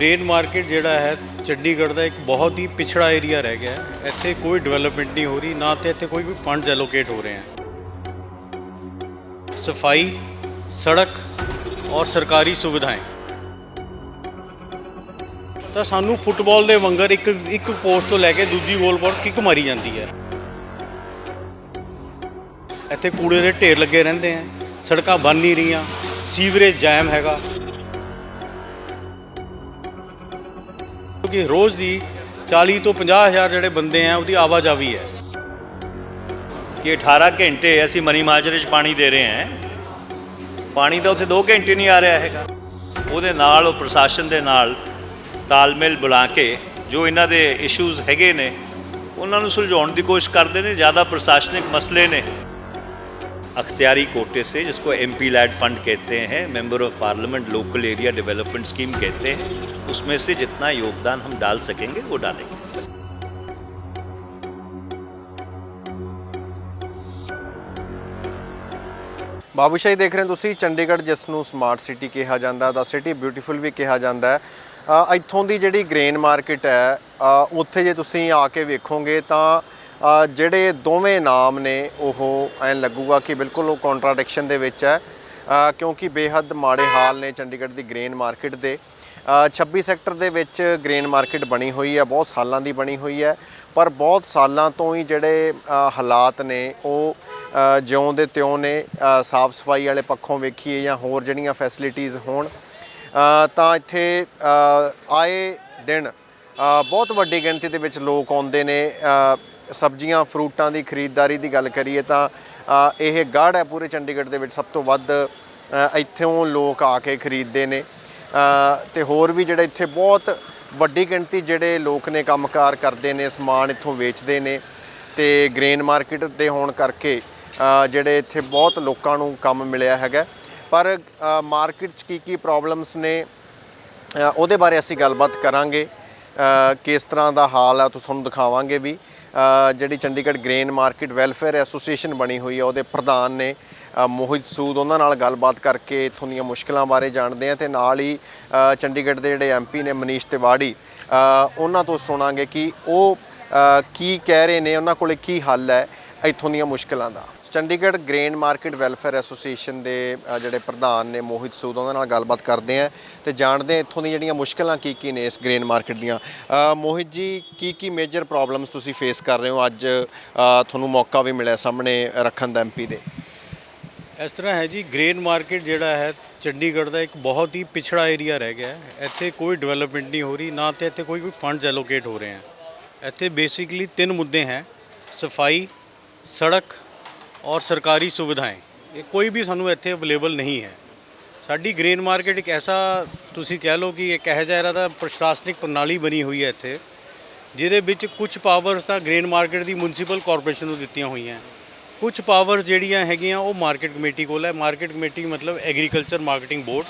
Grain market ਜਿਹੜਾ ਹੈ, ਚੰਡੀਗੜ੍ਹ ਦਾ ਇੱਕ ਬਹੁਤ ਹੀ ਪਿਛੜਾ ਏਰੀਆ ਰਹਿ ਗਿਆ ਹੈ। ਇੱਥੇ ਕੋਈ ਡਿਵੈਲਪਮੈਂਟ ਨਹੀਂ ਹੋ ਰਹੀ, ਨਾ ਤੇ ਇੱਥੇ ਕੋਈ ਵੀ ਫੰਡਸ ਐਲੋਕੇਟ ਹੋ ਰਹੇ ਹਨ ਸਫ਼ਾਈ, ਸੜਕ ਔਰ ਸਰਕਾਰੀ ਸੁਵਿਧਾएं ਤਾਂ ਸਾਨੂੰ ਫੁੱਟਬਾਲ ਦੇ ਵਾਂਗਰ ਇੱਕ ਇੱਕ ਪੋਸਟ ਤੋਂ ਲੈ ਕੇ ਦੂਜੀ ਗੋਲ ਪੋਸਟ ਕਿੱਕ ਮਾਰੀ ਜਾਂਦੀ ਹੈ। ਇੱਥੇ ਕੂੜੇ ਦੇ ਢੇਰ ਲੱਗੇ ਰਹਿੰਦੇ ਆ ਸੜਕਾਂ ਬਣ ਨਹੀਂ ਰਹੀਆਂ, ਸੀਵਰੇਜ ਜੈਮ ਹੈਗਾ। ਕਿ ਰੋਜ਼ ਦੀ 40 ਤੋਂ 50 ਹਜ਼ਾਰ ਜਿਹੜੇ ਬੰਦੇ ਆ, ਉਹਦੀ ਆਵਾਜਾਵੀ ਹੈ। ਕਿ 18 ਘੰਟੇ ਅਸੀਂ ਮਨੀ ਮਾਜਰੇ 'ਚ ਪਾਣੀ ਦੇ ਰਹੇ ਹਾਂ। ਪਾਣੀ ਤਾਂ ਉੱਥੇ 2 ਘੰਟੇ ਨਹੀਂ ਆ ਰਿਹਾ ਹੈਗਾ। ਉਹਦੇ ਨਾਲ, ਉਹ ਪ੍ਰਸ਼ਾਸਨ ਦੇ ਨਾਲ ਤਾਲਮੇਲ ਬੁਲਾ ਕੇ ਜੋ ਇਹਨਾਂ ਦੇ ਇਸ਼ੂਜ਼ ਹੈਗੇ ਨੇ, ਉਹਨਾਂ ਨੂੰ ਸੁਲਝਾਉਣ ਦੀ ਕੋਸ਼ਿਸ਼ ਕਰਦੇ ਨੇ। ਜ਼ਿਆਦਾ ਪ੍ਰਸ਼ਾਸਨਿਕ ਮਸਲੇ ਨੇ। अख्तियारी कोटे से जिसको एम पी ਲੈਡ ਫੰਡ कहते ਹੈ member of parliament local area development scheme कहते ਹੈ। उसमें से जितना योगदान हम डाल सकेंगे वो डालेंगे ਬਾਬੂਸ਼ਾਹੀ ਦੇਖ ਰਹੇ ਹੋ ਤੁਸੀਂ ਚੰਡੀਗੜ੍ਹ ਜਿਸ ਨੂੰ ਸਮਾਰਟ ਸਿਟੀ ਕਿਹਾ ਜਾਂਦਾ ਦਾ ਸਿਟੀ ਬਿਊਟੀਫੁਲ ਵੀ ਕਿਹਾ ਜਾਂਦਾ ਹੈ ਅ, ਇੱਥੋਂ ਦੀ ਜਿਹੜੀ ਗ੍ਰੇਨ ਮਾਰਕੀਟ ਹੈ ਅ, ਉੱਥੇ ਜੇ ਤੁਸੀਂ ਆ ਕੇ ਵੇਖੋਗੇ ਤਾਂ ਅ, ਜਿਹੜੇ ਦੋਵੇਂ ਨਾਮ ਨੇ ਉਹ ਐਂ ਲੱਗੂਗਾ ਕਿ ਬਿਲਕੁਲ ਉਹ ਕੰਟਰਾਡਿਕਸ਼ਨ ਦੇ ਵਿੱਚ ਹੈ ਅ, ਕਿਉਂਕਿ ਬੇਹੱਦ ਮਾੜੇ ਹਾਲ ਨੇ ਚੰਡੀਗੜ੍ਹ ਦੀ ਗ੍ਰੇਨ ਮਾਰਕੀਟ ਦੇ ਅ, 26 ਸੈਕਟਰ ਦੇ ਵਿੱਚ ਗ੍ਰੇਨ ਮਾਰਕੀਟ ਬਣੀ ਹੋਈ ਹੈ, ਬਹੁਤ ਸਾਲਾਂ ਦੀ ਬਣੀ ਹੋਈ ਹੈ, ਪਰ ਬਹੁਤ ਸਾਲਾਂ ਤੋਂ ਹੀ ਜਿਹੜੇ ਹਾਲਾਤ ਨੇ, ਉਹ ਜਿਉਂ ਦੇ ਤਿਉਂ ਨੇ ਸਾਫ਼ ਸਫ਼ਾਈ ਵਾਲੇ ਪੱਖੋਂ ਵੇਖੀਏ ਜਾਂ ਹੋਰ ਜਿਹੜੀਆਂ ਫੈਸਿਲਿਟੀਆਂ ਹੋਣ ਤਾਂ ਇੱਥੇ ਆਏ ਦਿਨ ਬਹੁਤ ਵੱਡੀ ਗਿਣਤੀ ਦੇ ਵਿੱਚ ਲੋਕ ਆਉਂਦੇ ਨੇ ਸਬਜ਼ੀਆਂ, ਫਰੂਟਾਂ ਦੀ ਖਰੀਦਦਾਰੀ ਦੀ ਗੱਲ ਕਰੀਏ ਤਾਂ ਇਹ ਗੜ੍ਹ ਹੈ ਪੂਰੇ ਚੰਡੀਗੜ੍ਹ ਦੇ ਵਿੱਚ, ਸਭ ਤੋਂ ਵੱਧ ਇੱਥੋਂ ਲੋਕ ਆ ਕੇ ਖਰੀਦਦੇ ਨੇ। ਤੇ ਹੋਰ ਵੀ ਜਿਹੜੇ ਇੱਥੇ ਬਹੁਤ ਵੱਡੀ ਗਿਣਤੀ ਜਿਹੜੇ ਲੋਕ ਨੇ ਕੰਮਕਾਰ ਕਰਦੇ ਨੇ, ਸਮਾਨ ਇੱਥੋਂ ਵੇਚਦੇ ਨੇ ਤੇ ਗ੍ਰੇਨ ਮਾਰਕੀਟ ਦੇ ਹੋਣ ਕਰਕੇ ਜਿਹੜੇ ਇੱਥੇ ਬਹੁਤ ਲੋਕਾਂ ਨੂੰ ਕੰਮ ਮਿਲਿਆ ਹੈਗਾ। ਪਰ ਮਾਰਕੀਟ 'ਚ ਕੀ ਕੀ ਪ੍ਰੋਬਲਮਸ ਨੇ ਉਹਦੇ ਬਾਰੇ ਅਸੀਂ ਗੱਲਬਾਤ ਕਰਾਂਗੇ। ਕਿਸ ਤਰ੍ਹਾਂ ਦਾ ਹਾਲ ਆ ਉਹ ਤੁਹਾਨੂੰ ਦਿਖਾਵਾਂਗੇ ਵੀ। ਜਿਹੜੀ Chandigarh grain market welfare association ਬਣੀ ਹੋਈ ਹੈ ਉਹਦੇ ਪ੍ਰਧਾਨ ਨੇ ਮੋਹਿਤ ਸੂਦ ਉਹਨਾਂ ਨਾਲ ਗੱਲਬਾਤ ਕਰਕੇ ਇੱਥੋਂ ਦੀਆਂ ਮੁਸ਼ਕਲਾਂ ਬਾਰੇ ਜਾਣਦੇ ਆ ਤੇ ਨਾਲ ਹੀ ਚੰਡੀਗੜ੍ਹ ਦੇ ਜਿਹੜੇ ਐਮਪੀ ਨੇ ਮਨੀਸ਼ ਤਿਵਾੜੀ ਉਹਨਾਂ ਤੋਂ ਸੁਣਾਂਗੇ ਕਿ ਉਹ ਕੀ ਕਹਿ ਰਹੇ ਨੇ, ਉਹਨਾਂ ਕੋਲੇ ਕੀ ਹੱਲ ਹੈ ਇੱਥੋਂ ਦੀਆਂ ਮੁਸ਼ਕਲਾਂ ਦਾ। Chandigarh grain market welfare association ਦੇ ਜਿਹੜੇ ਪ੍ਰਧਾਨ ਨੇ ਮੋਹਿਤ ਸੂਦ, ਉਹਨਾਂ ਨਾਲ ਗੱਲਬਾਤ ਕਰਦੇ ਆ ਤੇ ਜਾਣਦੇ ਹਾਂ ਇੱਥੋਂ ਦੀਆਂ ਜਿਹੜੀਆਂ ਮੁਸ਼ਕਲਾਂ ਕੀ ਕੀ ਨੇ ਇਸ ਗ੍ਰੇਨ ਮਾਰਕੀਟ ਦੀਆਂ। ਮੋਹਿਤ ਜੀ, ਕੀ ਕੀ ਮੇਜਰ ਪ੍ਰੋਬਲਮਸ ਤੁਸੀਂ ਫੇਸ ਕਰ ਰਹੇ ਹੋ? ਅੱਜ ਤੁਹਾਨੂੰ ਮੌਕਾ ਵੀ ਮਿਲਿਆ ਸਾਹਮਣੇ ਰੱਖਣ ਦਾ ਐਮਪੀ ਦੇ। ਇਸ ਤਰ੍ਹਾਂ ਹੈ ਜੀ ਗ੍ਰੇਨ ਮਾਰਕੀਟ ਜਿਹੜਾ ਹੈ ਚੰਡੀਗੜ੍ਹ ਦਾ ਇੱਕ ਬਹੁਤ ਹੀ ਪਿਛੜਾ ਏਰੀਆ ਰਹਿ ਗਿਆ ਹੈ। ਇੱਥੇ ਕੋਈ ਡਿਵੈਲਪਮੈਂਟ ਨਹੀਂ ਹੋ ਰਹੀ, ਨਾ ਤੇ ਇੱਥੇ ਕੋਈ ਕੋਈ ਫੰਡਸ ਐਲੋਕੇਟ ਹੋ ਰਹੇ ਹਨ। ਇੱਥੇ ਬੇਸਿਕਲੀ ਤਿੰਨ ਮੁੱਦੇ ਹੈ, ਸਫ਼ਾਈ, ਸੜਕ ਔਰ ਸਰਕਾਰੀ ਸੁਵਿਧਾएं ਇਹ ਕੋਈ ਵੀ ਸਾਨੂੰ ਇੱਥੇ ਅਵੇਲੇਬਲ ਨਹੀਂ ਹੈ। ਸਾਡੀ ਗ੍ਰੇਨ ਮਾਰਕੀਟ ਇੱਕ ਐਸਾ, ਤੁਸੀਂ ਕਹਿ ਲਓ ਕਿ ਇੱਕ ਇਹੋ ਜਿਹਾ ਇਹਦਾ ਦਾ ਪ੍ਰਸ਼ਾਸਨਿਕ ਪ੍ਰਣਾਲੀ ਬਣੀ ਹੋਈ ਹੈ ਇੱਥੇ, ਜਿਹਦੇ ਵਿੱਚ ਕੁਝ ਪਾਵਰਸ ਤਾਂ ਗ੍ਰੇਨ ਮਾਰਕੀਟ ਦੀ ਮਿਊਨਿਸਪਲ ਕਾਰਪੋਰੇਸ਼ਨ ਨੂੰ ਦਿੱਤੀਆਂ ਹੋਈਆਂ। ਕੁਝ ਪਾਵਰ ਜਿਹੜੀਆਂ ਹੈਗੀਆਂ ਉਹ ਮਾਰਕੀਟ ਕਮੇਟੀ ਕੋਲ ਹੈ। ਮਾਰਕੀਟ ਕਮੇਟੀ ਮਤਲਬ ਐਗਰੀਕਲਚਰ ਮਾਰਕੀਟਿੰਗ ਬੋਰਡ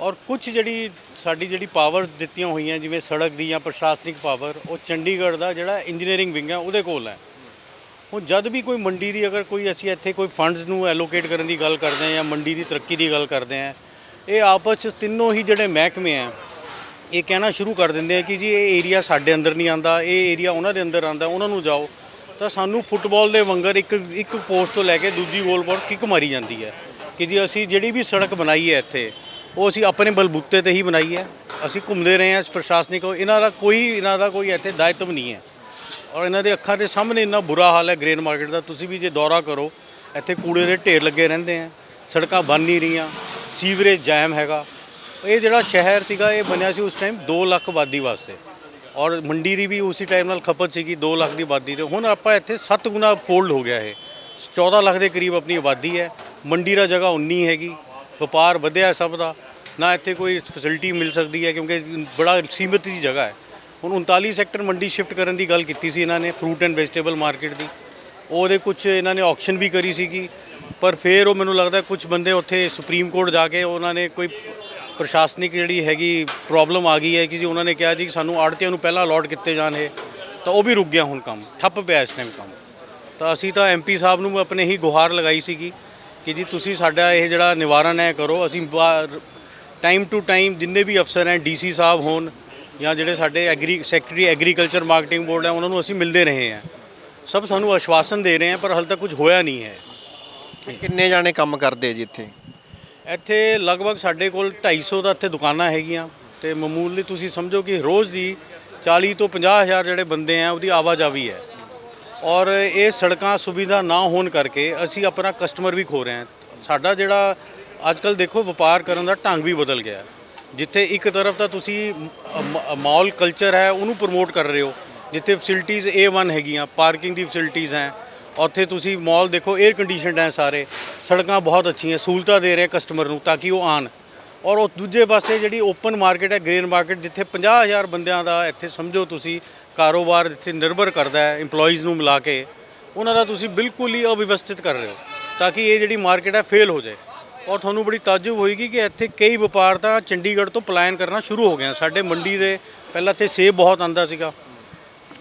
ਔਰ ਕੁਝ ਜਿਹੜੀ ਸਾਡੀ ਜਿਹੜੀ ਪਾਵਰ ਦਿੱਤੀਆਂ ਹੋਈਆਂ, ਜਿਵੇਂ ਸੜਕ ਦੀ ਜਾਂ ਪ੍ਰਸ਼ਾਸਨਿਕ ਪਾਵਰ ਉਹ ਚੰਡੀਗੜ੍ਹ ਦਾ ਜਿਹੜਾ ਇੰਜੀਨੀਅਰਿੰਗ ਵਿੰਗ ਹੈ, ਉਹਦੇ ਕੋਲ ਹੈ। ਹੁਣ ਜਦ ਵੀ ਕੋਈ ਮੰਡੀ ਦੀ ਅਗਰ ਕੋਈ ਅਸੀਂ ਇੱਥੇ ਕੋਈ ਫੰਡਸ ਨੂੰ ਐਲੋਕੇਟ ਕਰਨ ਦੀ ਗੱਲ ਕਰਦੇ ਹਾਂ ਜਾਂ ਮੰਡੀ ਦੀ ਤਰੱਕੀ ਦੀ ਗੱਲ ਕਰਦੇ ਹਾਂ, ਇਹ ਆਪਸ 'ਚ ਤਿੰਨੋਂ ਹੀ ਜਿਹੜੇ ਮਹਿਕਮੇ ਆ ਇਹ ਕਹਿਣਾ ਸ਼ੁਰੂ ਕਰ ਦਿੰਦੇ ਆ ਕਿ ਜੀ ਇਹ ਏਰੀਆ ਸਾਡੇ ਅੰਦਰ ਨਹੀਂ ਆਂਦਾ ਇਹ ਏਰੀਆ ਉਹਨਾਂ ਦੇ ਅੰਦਰ ਆਂਦਾ ਉਹਨਾਂ ਨੂੰ ਜਾਓ। ਤਾਂ ਸਾਨੂੰ ਫੁੱਟਬਾਲ ਦੇ ਵਾਂਗਰ ਇੱਕ ਇੱਕ ਪੋਸਟ ਤੋਂ ਲੈ ਕੇ ਦੂਜੀ ਗੋਲ ਪੋਸਟ ਕਿੱਕ ਮਾਰੀ ਜਾਂਦੀ ਹੈ ਕਿ ਜੀ ਅਸੀਂ ਜਿਹੜੀ ਵੀ ਸੜਕ ਬਣਾਈ ਹੈ ਇੱਥੇ, ਉਹ ਅਸੀਂ ਆਪਣੇ ਬਲਬੂਤੇ ਤੇ ਹੀ ਬਣਾਈ ਹੈ। ਅਸੀਂ ਘੁੰਮਦੇ ਰਹੇ ਹਾਂ ਪ੍ਰਸ਼ਾਸਨਿਕ, ਇਹਨਾਂ ਦਾ ਕੋਈ, ਇਹਨਾਂ ਦਾ ਕੋਈ ਇੱਥੇ ਦਾਇਤਵ ਨਹੀਂ ਹੈ। ਔਰ ਇਹਨਾਂ ਦੇ ਅੱਖਾਂ ਦੇ ਸਾਹਮਣੇ ਇੰਨਾ ਬੁਰਾ ਹਾਲ ਹੈ ਗ੍ਰੇਨ ਮਾਰਕੀਟ ਦਾ, ਤੁਸੀਂ ਵੀ ਜੇ ਦੌਰਾ ਕਰੋ, ਇੱਥੇ ਕੂੜੇ ਦੇ ਢੇਰ ਲੱਗੇ ਰਹਿੰਦੇ ਆ ਸੜਕਾਂ ਬਣ ਨਹੀਂ ਰਹੀਆਂ, ਸੀਵਰੇਜ ਜੈਮ ਹੈਗਾ। ਇਹ ਜਿਹੜਾ ਸ਼ਹਿਰ ਸੀਗਾ, ਇਹ ਬਣਿਆ ਸੀ ਉਸ ਟਾਈਮ 2 ਲੱਖ ਆਬਾਦੀ ਵਾਸਤੇ। ਔਰ ਮੰਡੀ ਦੀ ਵੀ ਉਸੇ ਟਾਈਮ ਨਾਲ ਖਪਤ ਸੀਗੀ 2 ਲੱਖ ਦੀ ਆਬਾਦੀ ਤੇ। ਹੁਣ ਆਪਾਂ ਇੱਥੇ 7 ਗੁਣਾ ਫੋਲਡ ਹੋ ਗਿਆ ਇਹ। 14 ਲੱਖ ਦੇ ਕਰੀਬ ਆਪਣੀ ਆਬਾਦੀ ਹੈ। ਮੰਡੀ ਦਾ ਜਗ੍ਹਾ 19 ਹੈਗੀ। ਵਪਾਰ ਵਧਿਆ ਸਭ ਦਾ। ਨਾ ਇੱਥੇ ਕੋਈ ਫੈਸਿਲਿਟੀ ਮਿਲ ਸਕਦੀ ਹੈ, ਕਿਉਂਕਿ ਬੜਾ ਸੀਮਿਤ ਦੀ ਜਗ੍ਹਾ ਹੈ। ਹੁਣ 39 ਸੈਕਟਰ ਮੰਡੀ ਸ਼ਿਫਟ ਕਰਨ ਦੀ ਗੱਲ ਕੀਤੀ ਸੀ ਇਹਨਾਂ ਨੇ ਫਰੂਟ ਐਂਡ ਵੈਜੀਟੇਬਲ ਮਾਰਕੀਟ ਦੀ। ਉਹਦੇ ਕੁਝ ਇਹਨਾਂ ਨੇ ਆਕਸ਼ਨ ਵੀ ਕਰੀ ਸੀਗੀ। ਪਰ ਫਿਰ ਉਹ ਮੈਨੂੰ ਲੱਗਦਾ ਕੁਝ ਬੰਦੇ ਉੱਥੇ ਸੁਪਰੀਮ ਕੋਰਟ ਜਾ ਕੇ ਉਹਨਾਂ ਨੇ ਕੋਈ ਪ੍ਰਸ਼ਾਸਨਿਕ ਜਿਹੜੀ ਹੈਗੀ ਪ੍ਰੋਬਲਮ ਆ ਗਈ ਹੈ ਕਿ ਜੀ ਉਹਨਾਂ ਨੇ ਕਿਹਾ ਜੀ ਸਾਨੂੰ ਆੜਤੀਆਂ ਨੂੰ ਪਹਿਲਾਂ ਅਲਾਟ ਕੀਤੇ ਜਾਣ ਇਹ, ਤਾਂ ਉਹ ਵੀ ਰੁਕ ਗਿਆ ਹੁਣ ਕੰਮ, ਠੱਪ ਪਿਆ ਇਸ ਟਾਈਮ ਕੰਮ। ਤਾਂ ਅਸੀਂ ਤਾਂ ਐਮਪੀ ਸਾਹਿਬ ਨੂੰ ਆਪਣੇ ਹੀ ਗੁਹਾਰ ਲਗਾਈ ਸੀਗੀ ਕਿ ਜੀ ਤੁਸੀਂ ਸਾਡਾ ਇਹ ਜਿਹੜਾ ਨਿਵਾਰਨ ਹੈ ਕਰੋ, ਅਸੀਂ ਬਾ- ਟਾਈਮ ਟੂ ਟਾਈਮ ਜਿੰਨੇ ਵੀ ਅਫਸਰ ਹੈ ਡੀਸੀ ਸਾਹਿਬ ਹੋਣ ਜਾਂ ਜਿਹੜੇ ਸਾਡੇ agri, secretary agriculture marketing board ਹੈ, ਉਹਨਾਂ ਨੂੰ ਅਸੀਂ ਮਿਲਦੇ ਰਹੇ ਹਾਂ। ਸਭ ਸਾਨੂੰ ਆਸ਼ਵਾਸਨ ਦੇ ਰਹੇ ਹੈ, ਪਰ ਹਾਲੇ ਤੱਕ ਕੁਝ ਹੋਇਆ ਨਹੀਂ ਹੈ। ਕਿੰਨੇ ਜਾਣੇ ਕੰਮ ਕਰਦੇ ਜੀ ਇੱਥੇ? ਇੱਥੇ ਲਗਭਗ ਸਾਡੇ ਕੋਲ 250 ਦਾ ਇੱਥੇ ਦੁਕਾਨਾਂ ਹੈਗੀਆਂ ਤੇ ਮਾਮੂਲੀ ਤੁਸੀਂ ਸਮਝੋ ਕਿ ਰੋਜ਼ ਦੀ 40 ਤੋਂ 50 ਹਜ਼ਾਰ ਜਿਹੜੇ ਬੰਦੇ ਆ, ਉਹਦੀ ਆਵਾਜਾਵੀ ਹੈ। ਔਰ ਇਹ ਸੜਕਾਂ ਸੁਵਿਧਾ ਨਾ ਹੋਣ ਕਰਕੇ ਅਸੀਂ ਆਪਣਾ ਕਸਟਮਰ ਵੀ ਖੋ ਰਹੇ ਹਾਂ। ਸਾਡਾ ਜਿਹੜਾ ਅੱਜ ਕੱਲ ਦੇਖੋ ਵਪਾਰ ਕਰਨ ਦਾ ਢੰਗ ਵੀ ਬਦਲ ਗਿਆ। ਜਿੱਥੇ ਇੱਕ ਤਰਫ ਤਾਂ ਤੁਸੀਂ ਮਾਲ ਕਲਚਰ ਹੈ, ਉਹਨੂੰ ਪ੍ਰਮੋਟ ਕਰ ਰਹੇ ਹੋ। ਜਿੱਥੇ ਫੈਸਿਲਿਟੀਜ਼ A1 ਹੈਗੀਆਂ ਪਾਰਕਿੰਗ ਦੀ ਫੈਸਿਲਿਟੀਜ਼ ਹੈ ਉੱਥੇ ਤੁਸੀਂ ਮਾਲ ਦੇਖੋ 에ਅਰ ਕੰਡੀਸ਼ਨਡ ਹੈ ਸਾਰੇ। ਸੜਕਾਂ ਬਹੁਤ ਅੱਛੀਆਂ, ਸਹੂਲਤਾਂ ਦੇ ਰਹੇ ਕਸਟਮਰ ਨੂੰ ਤਾਂ ਕਿ ਉਹ ਆਣ। ਔਰ ਉਹ ਦੂਜੇ ਪਾਸੇ ਜਿਹੜੀ ਓਪਨ ਮਾਰਕੀਟ ਹੈ ਗ੍ਰੇਨ ਮਾਰਕੀਟ ਜਿੱਥੇ 50000 ਬੰਦਿਆਂ ਦਾ ਇੱਥੇ ਸਮਝੋ ਤੁਸੀਂ ਕਾਰੋਬਾਰ ਜਿੱਥੇ ਨਿਰਭਰ ਕਰਦਾ ਹੈ, EMPLOYEES ਨੂੰ ਮਿਲਾ ਕੇ, ਉਹਨਾਂ ਦਾ ਤੁਸੀਂ ਬਿਲਕੁਲ ਹੀ ਅਵਿਵਸਥਿਤ ਕਰ ਰਹੇ ਹੋ, ਤਾਂ ਕਿ ਇਹ ਜਿਹੜੀ ਮਾਰਕੀਟ ਹੈ ਫੇਲ ਹੋ ਜਾਏ। ਔਰ ਤੁਹਾਨੂੰ ਬੜੀ ਤਾਜੁਬ ਹੋਏਗੀ ਕਿ ਇੱਥੇ ਕਈ ਵਪਾਰ ਤਾਂ ਚੰਡੀਗੜ੍ਹ ਤੋਂ ਪਲਾਇਨ ਕਰਨਾ ਸ਼ੁਰੂ ਹੋ ਗਏ ਸਾਡੇ ਮੰਡੀ ਦੇ ਪਹਿਲਾਂ ਇੱਥੇ ਸੇਬ ਬਹੁਤ ਆਂਦਾ ਸੀਗਾ,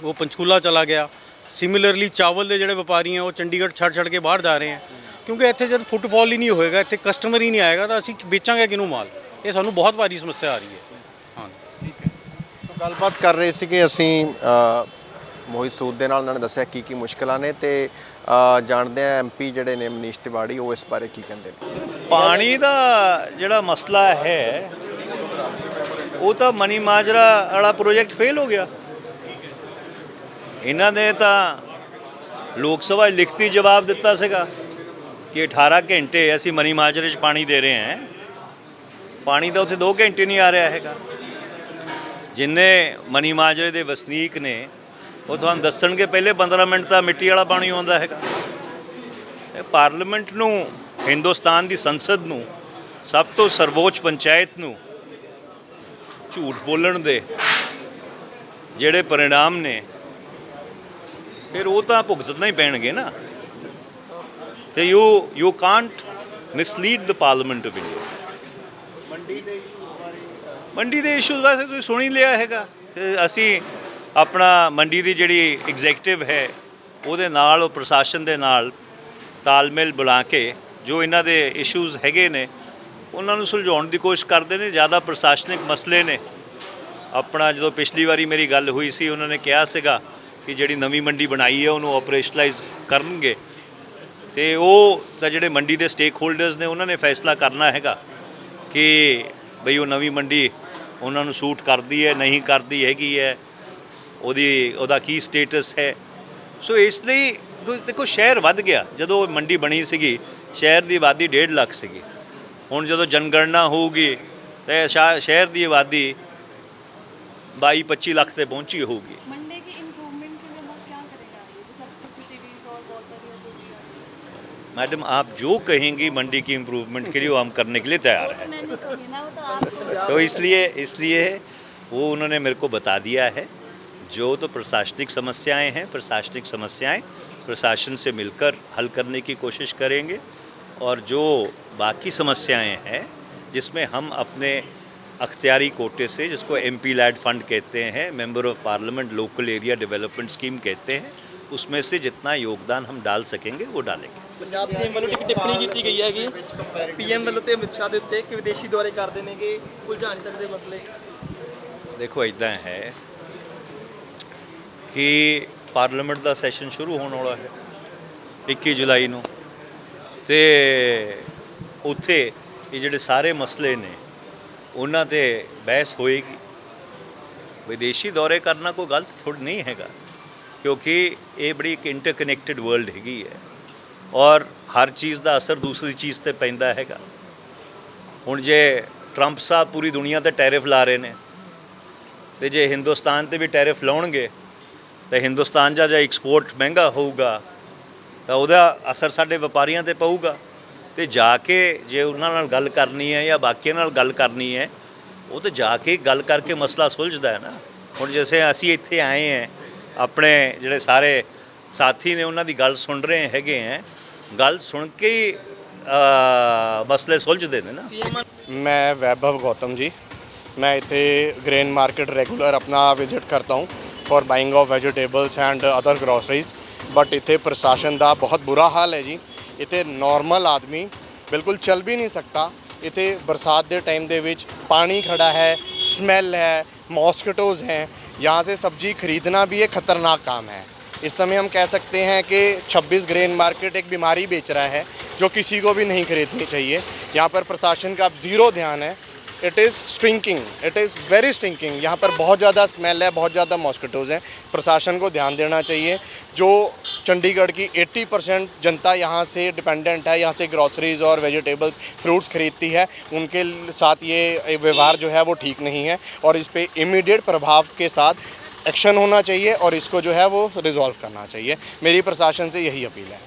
ਉਹ ਪੰਚਕੂਲਾ ਚਲਾ ਗਿਆ। ਸਿਮਿਲਰਲੀ ਚਾਵਲ ਦੇ ਜਿਹੜੇ ਵਪਾਰੀ ਆ ਉਹ ਚੰਡੀਗੜ੍ਹ ਛੱਡ ਛੱਡ ਕੇ ਬਾਹਰ ਜਾ ਰਹੇ ਆ। ਕਿਉਂਕਿ ਇੱਥੇ ਜਦ ਫੁੱਟਫਾਲ ਹੀ ਨਹੀਂ ਹੋਏਗਾ ਇੱਥੇ ਕਸਟਮਰ ਹੀ ਨਹੀਂ ਆਏਗਾ ਤਾਂ ਅਸੀਂ ਵੇਚਾਂਗੇ ਕਿਹਨੂੰ ਮਾਲ? ਇਹ ਸਾਨੂੰ ਬਹੁਤ ਭਾਰੀ ਸਮੱਸਿਆ ਆ ਰਹੀ ਹੈ। ਹਾਂ। ਸੋ ਗੱਲਬਾਤ ਕਰ ਰਹੇ ਸੀ ਕਿ ਅਸੀਂ ਮੋਹਿਤ ਸੂਦ ਦੇ ਨਾਲ ਉਹਨਾਂ ਨੇ ਦੱਸਿਆ ਕੀ ਕੀ ਮੁਸ਼ਕਲਾਂ ਨੇ ਤੇ ਜਾਣਦੇ ਆ ਐਮਪੀ ਜਿਹੜੇ ਨੇ ਮਨੀਸ਼ ਤਿਵਾੜੀ ਉਹ ਇਸ ਬਾਰੇ ਕੀ ਕਹਿੰਦੇ ਨੇ? ਪਾਣੀ ਦਾ ਜਿਹੜਾ ਮਸਲਾ ਹੈ ਉਹ ਤਾਂ ਮਨੀ ਮਾਜਰਾ ਵਾਲਾ ਪ੍ਰੋਜੈਕਟ ਫੇਲ ਹੋ ਗਿਆ। ਇਹਨਾਂ ਨੇ ਤਾਂ ਲੋਕ ਸਭਾ 'ਚ ਲਿਖਤੀ ਜਵਾਬ ਦਿੱਤਾ ਸੀਗਾ ਕਿ 18 ਘੰਟੇ ਅਸੀਂ ਮਨੀ ਮਾਜਰੇ 'ਚ ਪਾਣੀ ਦੇ ਰਹੇ ਹਾਂ। ਪਾਣੀ ਤਾਂ ਉੱਥੇ 2 ਘੰਟੇ ਨਹੀਂ ਆ ਰਿਹਾ ਹੈਗਾ। ਜਿੰਨੇ ਮਨੀ ਮਾਜਰੇ ਦੇ ਵਸਨੀਕ ਨੇ, ਉਹ ਤੁਹਾਨੂੰ ਦੱਸਣਗੇ, ਪਹਿਲੇ 15 ਮਿੰਟ ਤਾਂ ਮਿੱਟੀ ਵਾਲਾ ਪਾਣੀ ਆਉਂਦਾ ਹੈਗਾ। ਇਹ ਪਾਰਲੀਮੈਂਟ ਨੂੰ, ਹਿੰਦੁਸਤਾਨ ਦੀ ਸੰਸਦ ਨੂੰ, ਸਭ ਤੋਂ ਸਰਵੋੱਚ ਪੰਚਾਇਤ ਨੂੰ ਝੂਠ ਬੋਲਣ ਦੇ ਜਿਹੜੇ ਪਰਿਣਾਮ ਨੇ ਫਿਰ ਉਹ ਤਾਂ ਭੁਗਤਣਾ ਹੀ ਪੈਣਗੇ ਨਾ। ਤੇ you you can't mislead the parliament of India ਮੰਡੀ ਦੇ ਇਸ਼ੂਜ਼ ਵਾਸਤੇ ਤੁਸੀਂ ਸੁਣ ਹੀ ਲਿਆ ਹੈਗਾ। ਅਸੀਂ ਆਪਣਾ ਮੰਡੀ ਦੀ ਜਿਹੜੀ ਐਗਜ਼ੈਕਟਿਵ ਹੈ ਉਹਦੇ ਨਾਲ ਉਹ ਪ੍ਰਸ਼ਾਸਨ ਦੇ ਨਾਲ ਤਾਲਮੇਲ ਬੁਲਾ ਕੇ ਜੋ ਇਹਨਾਂ ਦੇ ਇਸ਼ੂਜ਼ ਹੈਗੇ ਨੇ ਉਹਨਾਂ ਨੂੰ ਸੁਲਝਾਉਣ ਦੀ ਕੋਸ਼ਿਸ਼ ਕਰਦੇ ਨੇ। ਜ਼ਿਆਦਾ ਪ੍ਰਸ਼ਾਸਨਿਕ ਮਸਲੇ ਨੇ। ਆਪਣਾ ਜਦੋਂ ਪਿਛਲੀ ਵਾਰੀ ਮੇਰੀ ਗੱਲ ਹੋਈ ਸੀ ਉਹਨਾਂ ਨੇ ਕਿਹਾ ਸੀਗਾ ਕਿ ਜਿਹੜੀ ਨਵੀਂ ਮੰਡੀ ਬਣਾਈ ਹੈ, ਉਹਨੂੰ ਆਪਰੇਸ਼ਨਲਾਈਜ਼ ਕਰਨਗੇ। ਤੇ ਉਹ ਤਾਂ ਜਿਹੜੇ ਮੰਡੀ ਦੇ ਸਟੇਕ ਹੋਲਡਰਸ ਨੇ, ਉਹਨਾਂ ਨੇ ਫੈਸਲਾ ਕਰਨਾ ਹੈਗਾ ਕਿ ਬਈ ਉਹ ਨਵੀਂ ਮੰਡੀ ਉਹਨਾਂ ਨੂੰ ਸੂਟ ਕਰਦੀ ਹੈ, ਨਹੀਂ ਕਰਦੀ ਹੈਗੀ ਹੈ, ਉਹਦੀ, ਉਹਦਾ ਕੀ ਸਟੇਟਸ ਹੈ। ਸੋ ਇਸ ਲਈ ਦੇਖੋ, ਸ਼ਹਿਰ ਵੱਧ ਗਿਆ। ਜਦੋਂ ਮੰਡੀ ਬਣੀ ਸੀਗੀ, ਸ਼ਹਿਰ ਦੀ ਆਬਾਦੀ 1.5 ਲੱਖ ਸੀਗੀ। ਹੁਣ ਜਦੋਂ ਜਨਗਣਨਾ ਹੋਊਗੀ, ਤੇ ਸ਼ਾ- ਸ਼ਹਿਰ ਦੀ ਆਬਾਦੀ 22 25 ਲੱਖ ਤੇ ਪਹੁੰਚੀ ਹੋਊਗੀ। मैडम आप जो कहेंगी मंडी की इम्प्रूवमेंट के लिए वो हम करने के लिए तैयार हैं। वो तो तो इसलिए इसलिए वो उन्होंने मेरे को बता दिया है जो तो प्रशासनिक समस्याएँ हैं प्रशासनिक समस्याएँ प्रशासन से मिलकर हल करने की कोशिश करेंगे और जो बाकी समस्याएँ हैं जिसमें हम अपने अख्तियारी कोटे से जिसको एम पी लैड फंड कहते हैं member of parliament local area development scheme कहते हैं उसमें से जितना योगदान हम डाल सकेंगे वो डालेंगे। ਪੰਜਾਬ ਸੀਐਮ ਵੱਲੋਂ ਇੱਕ ਟਿੱਪਣੀ ਕੀਤੀ ਗਈ ਹੈਗੀ। ਪੀਐਮ ਵੱਲੋਂ ਤੇ ਅਮਿਤ ਸ਼ਾਹ ਦੇ ਉੱਤੇ ਕਿ ਵਿਦੇਸ਼ੀ ਦੌਰੇ ਕਰਦੇ ਨੇਗੇ ਉਲਝਾ ਨਹੀਂ ਸਕਦੇ ਮਸਲੇ। ਦੇਖੋ ਇਦਾਂ ਹੈ ਕਿ ਪਾਰਲੀਮੈਂਟ ਦਾ ਸੈਸ਼ਨ ਸ਼ੁਰੂ ਹੋਣ ਵਾਲਾ ਹੈ 21 ਜੁਲਾਈ ਨੂੰ। ਤੇ ਉੱਥੇ ਇਹ ਜਿਹੜੇ ਸਾਰੇ ਮਸਲੇ ਨੇ ਉਹਨਾਂ ਤੇ ਬਹਿਸ ਹੋਏਗੀ। ਵਿਦੇਸ਼ੀ ਦੌਰੇ ਕਰਨਾ ਕੋਈ ਗਲਤ ਥੋੜ੍ਹਾ ਨਹੀਂ ਹੈਗਾ ਕਿਉਂਕਿ ਇਹ ਬੜੀ ਇੱਕ ਇੰਟਰਕਨੈਕਟਡ ਵਰਲਡ ਹੈਗੀ ਹੈ। ਔਰ ਹਰ ਚੀਜ਼ ਦਾ ਅਸਰ ਦੂਸਰੀ ਚੀਜ਼ ਤੇ ਪੈਂਦਾ ਹੈਗਾ। ਹੁਣ ਜੇ ਟਰੰਪ ਸਾਹਿਬ ਪੂਰੀ ਦੁਨੀਆ ਤੇ ਟੈਰਿਫ ਲਾ ਰਹੇ ਨੇ, ਤੇ ਜੇ ਹਿੰਦੁਸਤਾਨ ਤੇ ਵੀ ਟੈਰਿਫ ਲਾਉਣਗੇ, ਤਾਂ ਹਿੰਦੁਸਤਾਨ ਦਾ ਜੇ ਐਕਸਪੋਰਟ ਮਹਿੰਗਾ ਹੋਊਗਾ, ਤਾਂ ਉਹਦਾ ਅਸਰ ਸਾਡੇ ਵਪਾਰੀਆਂ ਤੇ ਪਊਗਾ। ਤੇ ਜਾ ਕੇ ਜੇ ਉਹਨਾਂ ਨਾਲ ਗੱਲ ਕਰਨੀ ਹੈ ਜਾਂ ਬਾਕੀਆਂ ਨਾਲ ਗੱਲ ਕਰਨੀ ਹੈ, ਉਹ ਤੇ ਜਾ ਕੇ ਗੱਲ ਕਰਕੇ ਮਸਲਾ ਸੁਲਝਦਾ ਹੈ ਨਾ। ਹੁਣ ਜਿਵੇਂ ਅਸੀਂ ਇੱਥੇ ਆਏ ਹਾਂ, ਆਪਣੇ ਜਿਹੜੇ ਸਾਰੇ ਸਾਥੀ ਨੇ ਉਹਨਾਂ ਦੀ ਗੱਲ ਸੁਣ ਰਹੇ ਹੈਗੇ ਹੈ ਗੱਲ ਸੁਣ ਕੇ ਹੀ ਅ, ਮਸਲੇ ਸੁਲਝਦੇ ਨੇ ਨਾ ਸੀਐਮ मैं वैभव गौतम जी मैं इतने ग्रेन मार्केट रेगुलर अपना विजिट करता हूँ for buying of vegetables and other groceries but इतने प्रशासन का बहुत बुरा हाल है जी इतने नॉर्मल आदमी बिल्कुल चल भी नहीं सकता ਇੱਥੇ ਬਰਸਾਤ ਦੇ ਟਾਈਮ ਦੇ ਵਿੱਚ ਪਾਣੀ ਖੜਾ ਹੈ ਸਮੈਲ ਹੈ मॉस्किटोज़ हैं यहाँ से सब्जी खरीदना भी एक ख़तरनाक काम है इस समय हम कह सकते हैं कि 26 ग्रेन मार्केट एक बीमारी बेच रहा है, जो किसी को भी नहीं खरीदनी चाहिए। यहाँ पर प्रशासन का अब ज़ीरो ध्यान है। It is stinking it is very stinking यहाँ पर बहुत ज़्यादा स्मेल है, बहुत ज़्यादा मॉस्किटोज़ हैं। प्रशासन को ध्यान देना चाहिए, जो चंडीगढ़ की 80 परसेंट जनता यहाँ से डिपेंडेंट है, यहाँ से ग्रॉसरीज और वेजिटेबल्स फ्रूट्स खरीदती है। उनके साथ ये व्यवहार जो है वो ठीक नहीं है, और इस पर इमीडिएट प्रभाव के साथ एक्शन होना चाहिए और इसको जो है वो रिजॉल्व करना चाहिए मेरी प्रशासन से यही अपील है